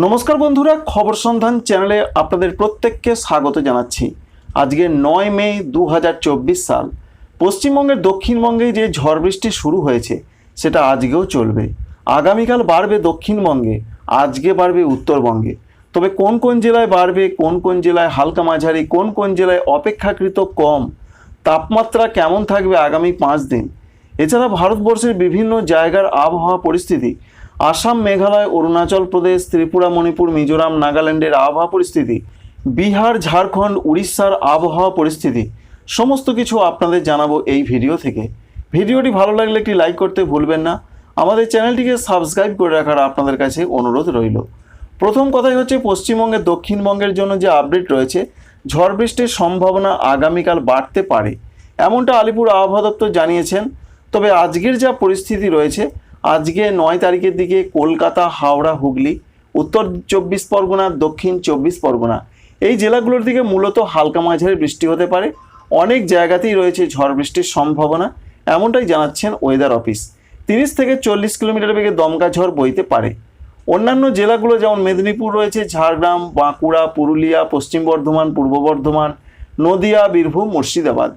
নমস্কার বন্ধুরা, খবর সন্ধান চ্যানেলে আপনাদের প্রত্যেককে স্বাগত জানাচ্ছি। আজকে নয় মে দু হাজার চব্বিশ সাল। পশ্চিমবঙ্গের দক্ষিণবঙ্গে যে ঝড় বৃষ্টি শুরু হয়েছে, সেটা আজকেও চলবে। আগামীকাল বাড়বে দক্ষিণবঙ্গে, আজকে বাড়বে উত্তরবঙ্গে। তবে কোন কোন জেলায় বাড়বে, কোন কোন জেলায় হালকা মাঝারি, কোন কোন জেলায় অপেক্ষাকৃত কম, তাপমাত্রা কেমন থাকবে আগামী পাঁচ দিন? এছাড়া ভারতবর্ষের বিভিন্ন জায়গার আবহাওয়া পরিস্থিতি আসাম, মেঘালয়, অরুণাচল প্রদেশ, ত্রিপুরা, মণিপুর, মিজোরাম, নাগাল্যান্ডের আবহাওয়া পরিস্থিতি, বিহার, ঝাড়খণ্ড, উড়িষ্যার আবহাওয়া পরিস্থিতি, সমস্ত কিছু আপনাদের জানাব এই ভিডিও থেকে। ভিডিওটি ভালো লাগলে একটি লাইক করতে ভুলবেন না। আমাদের চ্যানেলটিকে সাবস্ক্রাইব করে রাখার আপনাদের কাছে অনুরোধ রইল। প্রথম কথাই হচ্ছে পশ্চিমবঙ্গের দক্ষিণবঙ্গের জন্য যে আপডেট রয়েছে, ঝড় বৃষ্টির সম্ভাবনা আগামীকাল বাড়তে পারে, এমনটা আলিপুর আবহাওয়া দপ্তর জানিয়েছেন। তবে আজকের যা পরিস্থিতি রয়েছে আজকে নয় তারিখের দিকে কলকাতা, হাওড়া, হুগলি, উত্তর চব্বিশ পরগনা, দক্ষিণ চব্বিশ পরগনা। এই জেলাগুলোর দিকে মূলত হালকা মাঝারি বৃষ্টি হতে পারে। অনেক জায়গাতেই রয়েছে ঝড় বৃষ্টির সম্ভাবনা, এমনটাই জানাচ্ছেন ওয়েদার অফিস তিরিশ থেকে চল্লিশ কিলোমিটার বেগে দমকা ঝড় বইতে পারে। অন্যান্য জেলাগুলো যেমন মেদিনীপুর রয়েছে, ঝাড়গ্রাম, বাঁকুড়া, পুরুলিয়া, পশ্চিম বর্ধমান, পূর্ব বর্ধমান, নদিয়া, বীরভূম, মুর্শিদাবাদ।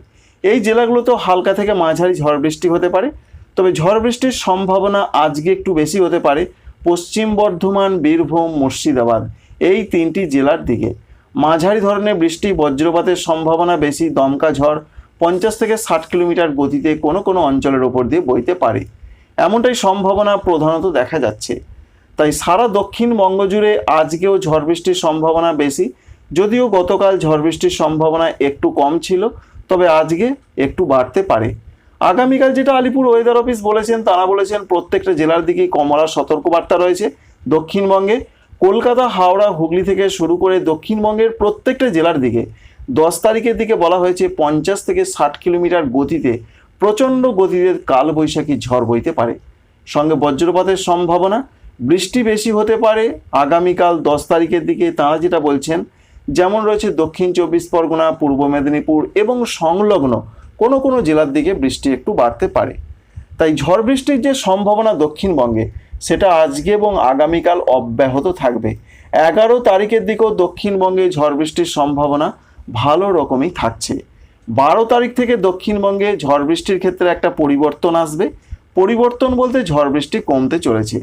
এই জেলাগুলোতেও হালকা থেকে মাঝারি ঝড় বৃষ্টি হতে পারে। তবে ঝড় বৃষ্টির সম্ভাবনা আজকে একটু বেশি হতে পারে। পশ্চিম বর্ধমান, বীরভূম, মুর্শিদাবাদ এই তিনটি জেলার দিকে। মাঝারি ধরনের বৃষ্টি, বজ্রপাতের সম্ভাবনা বেশি, দমকা ঝড়, পঞ্চাশ থেকে ষাট কিলোমিটার গতিতে কোনো কোনো অঞ্চলের ওপর দিয়ে বইতে পারে। এমনটাই সম্ভাবনা প্রধানত দেখা যাচ্ছে। তাই সারা দক্ষিণবঙ্গ জুড়ে আজকেও ঝড় বৃষ্টির সম্ভাবনা বেশি। যদিও গতকাল ঝড় বৃষ্টির সম্ভাবনা একটু কম ছিল, তবে আজকে একটু বাড়তে পারে। আগামীকাল যেটা আলিপুর ওয়েদার অফিস বলেছেন, তারা বলেছেন প্রত্যেকটা জেলার দিকেই কমলা সতর্কবার্তা রয়েছে। দক্ষিণবঙ্গে কলকাতা, হাওড়া, হুগলি থেকে শুরু করে দক্ষিণবঙ্গের প্রত্যেকটা জেলার দিকে দশ তারিখের দিকে বলা হয়েছে পঞ্চাশ থেকে ষাট কিলোমিটার গতিতে প্রচণ্ড গতিতে কালবৈশাখী ঝড় বইতে পারে। সঙ্গে বজ্রপাতের সম্ভাবনা, বৃষ্টি বেশি হতে পারে আগামীকাল দশ তারিখের দিকে। তাঁরা যেটা বলছেন, যেমন রয়েছে দক্ষিণ চব্বিশ পরগনা, পূর্ব মেদিনীপুর এবং সংলগ্ন কোনো কোনো জেলার দিকে বৃষ্টি একটু বাড়তে পারে। তাই ঝড় বৃষ্টির যে সম্ভাবনা দক্ষিণবঙ্গে, সেটা আজকে এবং আগামীকাল অব্যাহত থাকবে। এগারো তারিখের দিকেও দক্ষিণবঙ্গে ঝড় বৃষ্টির সম্ভাবনা ভালো রকমই থাকছে। বারো তারিখ থেকে দক্ষিণবঙ্গে ঝড় বৃষ্টির ক্ষেত্রে একটা পরিবর্তন আসবে। পরিবর্তন বলতে ঝড় বৃষ্টি কমতে চলেছে।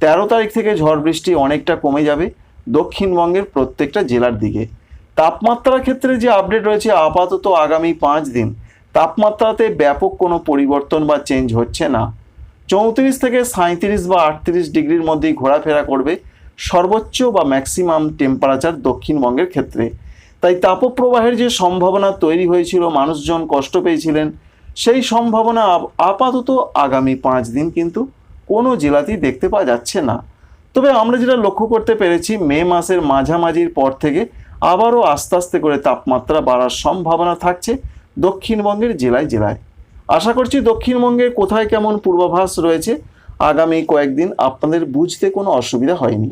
তেরো তারিখ থেকে ঝড় বৃষ্টি অনেকটা কমে যাবে দক্ষিণবঙ্গের প্রত্যেকটা জেলার দিকে। তাপমাত্রার ক্ষেত্রে যে আপডেট রয়েছে, আপাতত আগামী পাঁচ দিন তাপমাত্রাতে ব্যাপক কোনো পরিবর্তন বা চেঞ্জ হচ্ছে না। চৌত্রিশ থেকে সাঁত্রিশ বা আটত্রিশ ডিগ্রির মধ্যেই ঘোরাফেরা করবে সর্বোচ্চ বা ম্যাক্সিমাম টেম্পারেচার দক্ষিণবঙ্গের ক্ষেত্রে। তাই তাপপ্রবাহের যে সম্ভাবনা তৈরি হয়েছিল, মানুষজন কষ্ট পেয়েছিলেন, সেই সম্ভাবনা আপাতত আগামী পাঁচ দিন কিন্তু কোনো জেলাতেই দেখতে পাওয়া যাচ্ছে না। তবে আমরা যেটা লক্ষ্য করতে পেরেছি, মে মাসের মাঝামাঝির পর থেকে আবারও আস্তে আস্তে করে তাপমাত্রা বাড়ার সম্ভাবনা থাকছে। দক্ষিণবঙ্গের জেলায় জেলায়। আশা করছি দক্ষিণবঙ্গে কোথায় কেমন পূর্বাভাস রয়েছে, আগামী কয়েকদিন আপনাদের বুঝতে কোনো অসুবিধা হয়নি।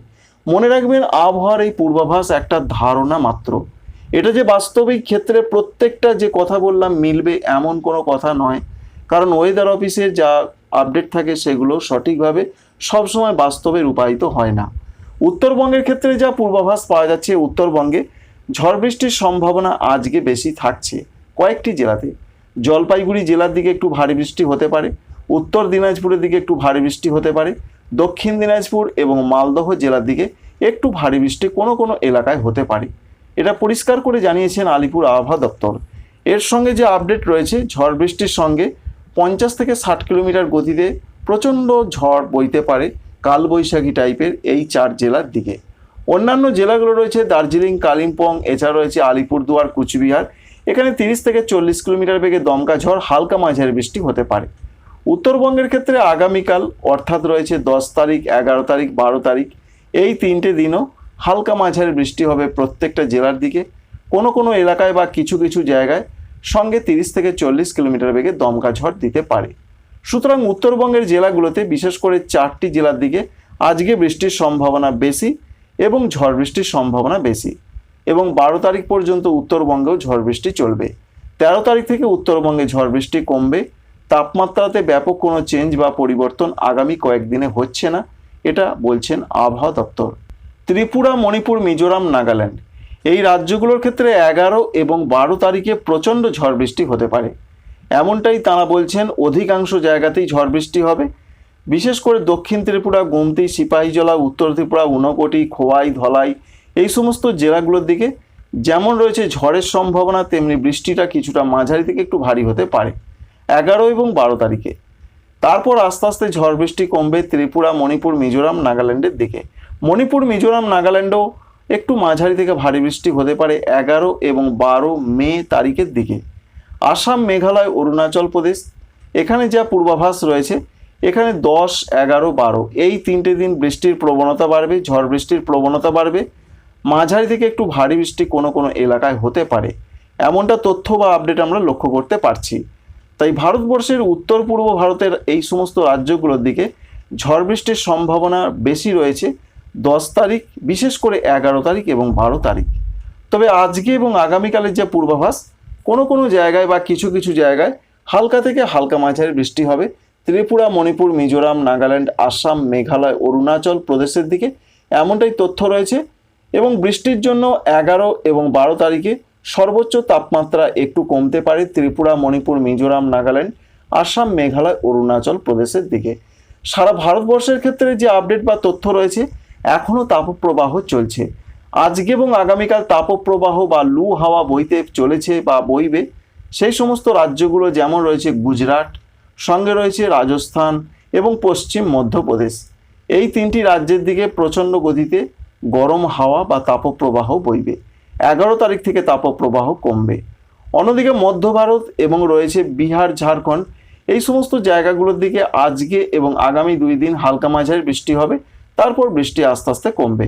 মনে রাখবেন, আবহাওয়ার এই পূর্বাভাস একটা ধারণা মাত্র। এটা যে বাস্তবিক ক্ষেত্রে প্রত্যেকটা যে কথা বললাম মিলবে এমন কোনো কথা নয়। কারণ ওয়েদার অফিসে যা আপডেট থাকে সেগুলো সঠিকভাবে সবসময় বাস্তবে রূপায়িত হয় না। উত্তরবঙ্গের ক্ষেত্রে যা পূর্বাভাস পাওয়া যাচ্ছে, উত্তরবঙ্গে ঝড় বৃষ্টির সম্ভাবনা আজকে বেশি থাকছে। কয়েকটি জেলাতে। জলপাইগুড়ি জেলার দিকে একটু ভারী বৃষ্টি হতে পারে, উত্তর দিনাজপুরের দিকে একটু ভারী বৃষ্টি হতে পারে, দক্ষিণ দিনাজপুর এবং মালদহ জেলার দিকে একটু ভারী বৃষ্টি কোনো কোনো এলাকায় হতে পারে। এটা পরিষ্কার করে জানিয়েছেন আলিপুর আবহাওয়া দপ্তর। এর সঙ্গে যে আপডেট রয়েছে, ঝড় বৃষ্টির সঙ্গে পঞ্চাশ থেকে ষাট কিলোমিটার গতিতে প্রচণ্ড ঝড় বইতে পারে কালবৈশাখী টাইপের এই চার জেলার দিকে। অন্যান্য জেলাগুলো রয়েছে, দার্জিলিং, কালিম্পং, এছাড়া রয়েছে আলিপুরদুয়ার, কুচবিহার এখানে তিরিশ থেকে চল্লিশ কিলোমিটার বেগে দমকা ঝড়, হালকা মাঝারি বৃষ্টি হতে পারে। উত্তরবঙ্গের ক্ষেত্রে আগামীকাল, অর্থাৎ রয়েছে দশ তারিখ, এগারো তারিখ, বারো তারিখ, এই তিনটে দিনও হালকা মাঝারি বৃষ্টি হবে প্রত্যেকটা জেলার দিকে। কোনো কোনো এলাকায় বা কিছু কিছু জায়গায় সঙ্গে তিরিশ থেকে চল্লিশ কিলোমিটার বেগে দমকা ঝড় দিতে পারে। সুতরাং উত্তরবঙ্গের জেলাগুলোতে, বিশেষ করে চারটি জেলার দিকে, আজকে বৃষ্টির সম্ভাবনা বেশি এবং ঝড় বৃষ্টির সম্ভাবনা বেশি। এবং বারো তারিখ পর্যন্ত উত্তরবঙ্গেও ঝড় বৃষ্টি চলবে। তেরো তারিখ থেকে উত্তরবঙ্গে ঝড় বৃষ্টি কমবে। তাপমাত্রাতে ব্যাপক কোনো চেঞ্জ বা পরিবর্তন আগামী কয়েকদিনে হচ্ছে না, এটা বলছেন আবহাওয়া দপ্তর। ত্রিপুরা, মণিপুর, মিজোরাম, নাগাল্যান্ড এই রাজ্যগুলোর ক্ষেত্রে এগারো এবং বারো তারিখে প্রচণ্ড ঝড় বৃষ্টি হতে পারে। এমনটাই তাঁরা বলছেন, অধিকাংশ জায়গাতেই ঝড় বৃষ্টি হবে। বিশেষ করে দক্ষিণ ত্রিপুরা, গুমতি, সিপাহীজলা, উত্তর ত্রিপুরা উনকোটি খোয়াই, ধলাই এই সমস্ত জেলাগুলোর দিকে যেমন রয়েছে ঝড়ের সম্ভাবনা, তেমনি বৃষ্টিটা কিছুটা মাঝারি থেকে একটু ভারী হতে পারে। এগারো এবং বারো তারিখে। তারপর আস্তে আস্তে ঝড় বৃষ্টি কমবে ত্রিপুরা, মণিপুর, মিজোরাম, নাগাল্যান্ডের দিকে। মণিপুর, মিজোরাম, নাগাল্যান্ডও একটু মাঝারি থেকে ভারী বৃষ্টি হতে পারে এগারো এবং বারো মে তারিখের দিকে। আসাম, মেঘালয়, অরুণাচল প্রদেশ, এখানে যা পূর্বাভাস রয়েছে, এখানে দশ, এগারো, বারো, এই তিনটে দিন বৃষ্টির প্রবণতা বাড়বে, ঝড় বৃষ্টির প্রবণতা বাড়বে। মাঝারি থেকে একটু ভারী বৃষ্টি কোনো কোনো এলাকায় হতে পারে। এমনটা তথ্য বা আপডেট আমরা লক্ষ্য করতে পারছি। তাই ভারতবর্ষের উত্তর পূর্ব ভারতের এই সমস্ত রাজ্যগুলোর দিকে ঝড় বৃষ্টির সম্ভাবনা বেশি রয়েছে দশ তারিখ, বিশেষ করে এগারো তারিখ এবং বারো তারিখ। তবে আজকে এবং আগামীকালের যে পূর্বাভাস, কোনো কোনো জায়গায় বা কিছু কিছু জায়গায় হালকা থেকে হালকা মাঝারি বৃষ্টি হবে। ত্রিপুরা, মণিপুর, মিজোরাম, নাগাল্যান্ড, আসাম, মেঘালয়, অরুণাচল প্রদেশের দিকে এমনটাই তথ্য রয়েছে। এবং বৃষ্টির জন্য এগারো এবং বারো তারিখে সর্বোচ্চ তাপমাত্রা একটু কমতে পারে ত্রিপুরা, মণিপুর, মিজোরাম, নাগাল্যান্ড, আসাম, মেঘালয়, অরুণাচল প্রদেশের দিকে। সারা ভারতবর্ষের ক্ষেত্রে যে আপডেট বা তথ্য রয়েছে, এখনও তাপপ্রবাহ চলছে। আজকে এবং আগামীকাল তাপপ্রবাহ বা লু হাওয়া বইতে চলেছে বা বইবে। সেই সমস্ত রাজ্যগুলো যেমন রয়েছে গুজরাট, সঙ্গে রয়েছে রাজস্থান এবং পশ্চিম মধ্যপ্রদেশ। এই তিনটি রাজ্যের দিকে প্রচণ্ড গতিতে গরম হাওয়া বা তাপপ্রবাহ বইবে। এগারো তারিখ থেকে তাপপ্রবাহ কমবে। অন্যদিকে মধ্য ভারত এবং রয়েছে বিহার, ঝাড়খণ্ড, এই সমস্ত জায়গাগুলোর দিকে আজকে এবং আগামী দুই দিন হালকা মাঝারি বৃষ্টি হবে, তারপর বৃষ্টি আস্তে আস্তে কমবে।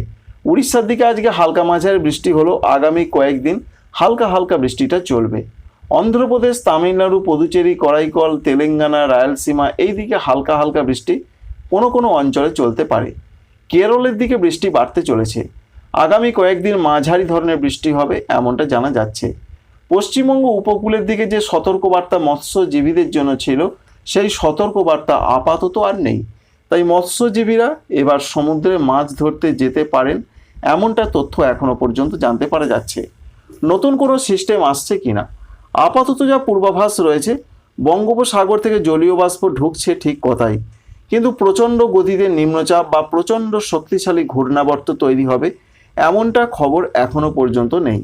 উড়িষ্যার দিকে আজকে হালকা মাঝারি বৃষ্টি হলো আগামী কয়েকদিন হালকা হালকা বৃষ্টিটা চলবে। অন্ধ্রপ্রদেশ, তামিলনাড়ু, পুদুচেরি, করাইকল, তেলেঙ্গানা, রায়লসীমা এই দিকে হালকা হালকা বৃষ্টি কোনো কোনো অঞ্চলে চলতে পারে। কেরলের দিকে বৃষ্টি বাড়তে চলেছে। আগামী কয়েকদিন মাঝারি ধরনের বৃষ্টি হবে, এমনটা জানা যাচ্ছে। পশ্চিমবঙ্গ উপকূলের দিকে যে সতর্কবার্তা মৎস্যজীবীদের জন্য ছিল, সেই সতর্কবার্তা আপাতত আর নেই। তাই মৎস্যজীবীরা এবার সমুদ্রে মাছ ধরতে যেতে পারেন, এমনটা তথ্য এখনও পর্যন্ত জানতে পারা যাচ্ছে। নতুন কোনো সিস্টেম আসছে কিনা? আপাতত যা পূর্বাভাস রয়েছে, বঙ্গোপসাগর থেকে জলীয় বাষ্প ঢুকছে ঠিক কথাই। কিন্তু প্রচণ্ড গতিতে নিম্নচাপ বা প্রচণ্ড শক্তিশালী ঘূর্ণাবর্ত তৈরি হবে, এমনটা খবর এখনও পর্যন্ত নেই।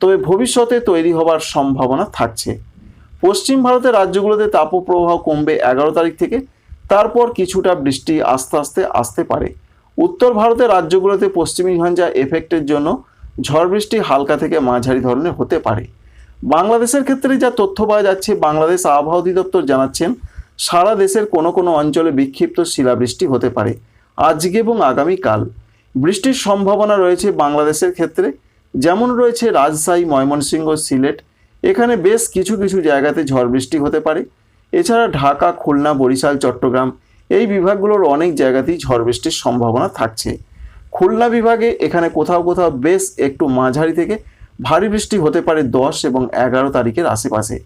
তবে ভবিষ্যতে তৈরি হবার সম্ভাবনা থাকছে। পশ্চিম ভারতের রাজ্যগুলোতে তাপপ্রবাহ কমবে এগারো তারিখ থেকে, তারপর কিছুটা বৃষ্টি আস্তে আস্তে আসতে পারে। উত্তর ভারতের রাজ্যগুলোতে পশ্চিমী ঝঞ্ঝা এফেক্টের জন্য ঝড় বৃষ্টি হালকা থেকে মাঝারি ধরনের হতে পারে। বাংলাদেশের ক্ষেত্রে যা তথ্য পাওয়া যাচ্ছে, বাংলাদেশ আবহাওয়া অধিদপ্তর জানাচ্ছেন সারা দেশের কোনো কোনো অঞ্চলে বিক্ষিপ্ত শিলাবৃষ্টি হতে পারে। আজকে এবং আগামীকাল বৃষ্টির সম্ভাবনা রয়েছে বাংলাদেশের ক্ষেত্রে। যেমন রয়েছে রাজশাহী, ময়মনসিংহ, সিলেট। এখানে বেশ কিছু কিছু জায়গাতে ঝড় বৃষ্টি হতে পারে। এছাড়া ঢাকা, খুলনা, বরিশাল, চট্টগ্রাম এই বিভাগগুলোর অনেক জায়গাতেই ঝড় বৃষ্টির সম্ভাবনা থাকছে। খুলনা বিভাগে এখানে কোথাও কোথাও বেশ একটু মাঝারি থেকে ভারী বৃষ্টি হতে পারে দশ এবং এগারো তারিখের আশেপাশে।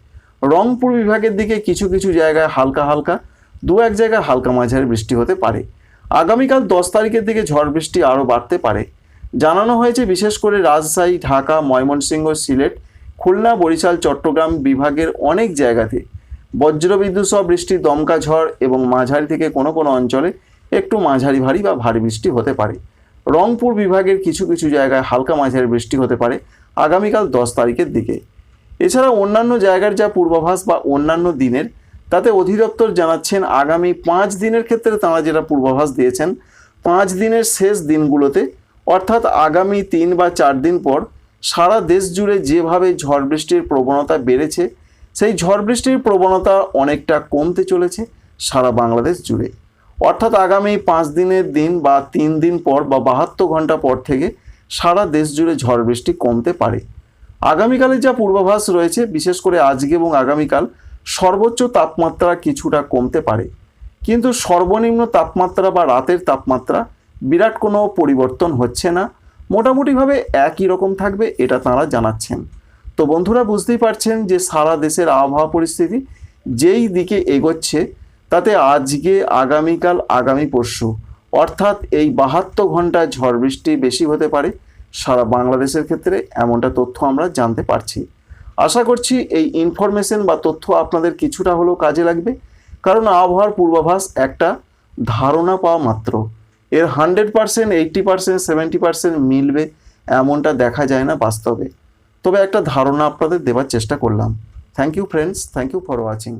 রংপুর বিভাগের দিকে কিছু কিছু জায়গায় হালকা হালকা, দু এক জায়গায় হালকা মাঝারি বৃষ্টি হতে পারে। আগামীকাল দশ তারিখের দিকে ঝড় বৃষ্টি আরও বাড়তে পারে। জানানো হয়েছে, বিশেষ করে রাজশাহী, ঢাকা, ময়মনসিংহ, সিলেট, খুলনা, বরিশাল, চট্টগ্রাম বিভাগের অনেক জায়গাতে বজ্রবিদ্যুৎ সহ বৃষ্টি, দমকা ঝড় এবং মাঝারি থেকে কোনো কোনো অঞ্চলে একটু মাঝারি ভারী বা ভারী বৃষ্টি হতে পারে। রংপুর বিভাগের কিছু কিছু জায়গায় হালকা মাঝারি বৃষ্টি হতে পারে আগামীকাল দশ তারিখের দিকে। এছাড়া অন্যান্য জায়গার যা পূর্বাভাস বা অন্যান্য দিনের, তাতে অধিদপ্তর জানাচ্ছেন আগামী পাঁচ দিনের ক্ষেত্রে তারা যেটা পূর্বাভাস দিয়েছেন, পাঁচ দিনের শেষ দিনগুলোতে, অর্থাৎ আগামী তিন বা চার দিন পর, সারা দেশ জুড়ে যেভাবে ঝড় বৃষ্টির প্রবণতা বেড়েছে, সেই ঝড় বৃষ্টির প্রবণতা অনেকটা কমতে চলেছে সারা বাংলাদেশ জুড়ে। অর্থাৎ আগামী পাঁচ দিনের দিন বা তিন দিন পর বা বাহাত্তর ঘণ্টা পর থেকে সারা দেশ জুড়ে ঝড় বৃষ্টি কমতে পারে। আগামীকালে যা পূর্বাভাস রয়েছে, বিশেষ করে আজকে এবং আগামীকাল, সর্বোচ্চ তাপমাত্রা কিছুটা কমতে পারে। কিন্তু সর্বনিম্ন তাপমাত্রা বা রাতের তাপমাত্রা বিরাট কোনো পরিবর্তন হচ্ছে না। মোটামুটিভাবে একই রকম থাকবে, এটা তাঁরা জানাচ্ছেন। তো বন্ধুরা, বুঝতেই পারছেন যে সারা দেশের আবহাওয়া পরিস্থিতি যেই দিকে এগোচ্ছে, তাতে আজকে, আগামীকাল, আগামী পরশু, অর্থাৎ এই বাহাত্তর ঘণ্টা ঝড় বৃষ্টি বেশি হতে পারে। সারা বাংলাদেশের ক্ষেত্রে এমনটা তথ্য আমরা জানতে পারছি। আশা করছি এই ইনফরমেশন বা তথ্য আপনাদের কিছুটা হলেও কাজে লাগবে। কারণ আবহাওয়ার পূর্বাভাস একটা ধারণা পাওয়া মাত্র। এর hundred percent eighty percent seventy percent মিলবে, এমনটা দেখা যায় না বাস্তবে। তবে একটা ধারণা আপনাদের দেওয়ার চেষ্টা করলাম। Thank you friends thank you for watching